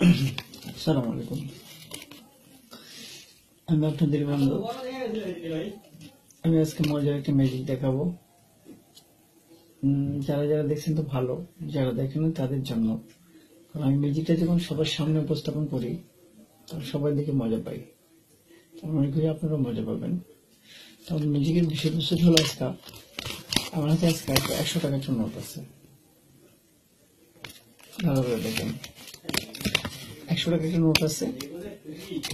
আসসালামু আলাইকুম। আমি আপনাদের বন্ধু। আমি আজকে মজার একটা ম্যাজিক দেখাবো। যারা যারা দেখছেন তো ভালো, যারা দেখেন তাদের জন্য। কারণ আমি ম্যাজিকটা যখন সবার সামনে উপস্থাপন করি তখন সবাই দেখে মজা পাই। মনে করি আপনারাও মজা পাবেন। তখন ম্যাজিকের বিষয়বস্তু হলো আজকে, আমার হাতে আজকে একশো টাকার নোট আছে। ভালো করে দেখেন। একশো টাকার একটা নোট আছে?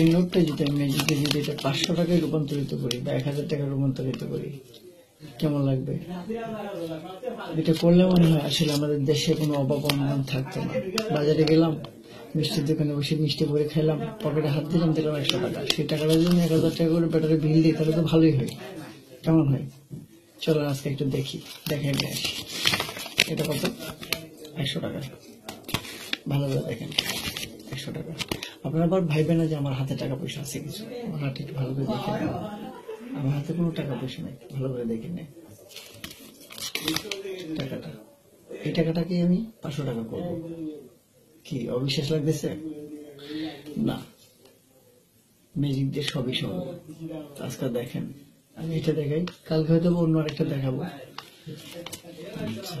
এই নোটটা যদি আমি ম্যাজিকে যদি এটা পাঁচশো টাকায় রূপান্তরিত করি বা এক হাজার টাকায় রূপান্তরিত করি, কেমন লাগবে? এটা করলে মনে হয় আসলে আমাদের দেশে কোনো অভাব অনটন থাকতো না। বাজারে গেলাম, মিষ্টির দোকানে বসে মিষ্টি করে খেলাম, পকেটে হাত দিলাম দিলাম একশো টাকা। সেই টাকাটা যদি এক হাজার টাকা করে ব্যাটারে বিল দিই, তাহলে তো ভালোই হয়। কেমন হয়? চলো আজকে একটু দেখি, দেখে নিয়ে আসি। এটা কত? একশো টাকা। ভালো করে দেখেন। একশো টাকা। আপনারা আবার ভাইবেন না যে আমার হাতে টাকা পয়সা আছে কিছু। আমার হাতে একটু ভালো করে দেখে আমার হাতে কোনো টাকা পয়সা নেই। ভালো করে দেখে নেন। টাকাটা। এই টাকাটাকে আমি পাঁচশো টাকা করব। কি, অবিশ্বাস লাগতেছে? না। ম্যাজিক দিয়ে সবই সম্ভব আজকে দেখেন। আমি এটা দেখাই। কালকে হয়তো অন্য আরেকটা দেখাবো। আচ্ছা।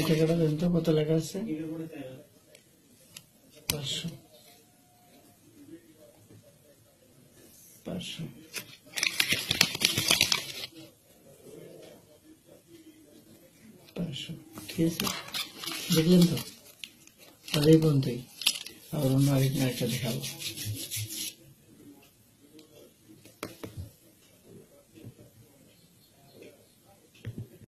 টাকাটা দেন তো কত লেখা আছে পাঁচশো পাঁচশো পাঁচশো ঠিক আছে দেখলেন তো তাহলে এই পর্যন্তই আবার অন্য আরেকদিন আরেকটা দেখাবো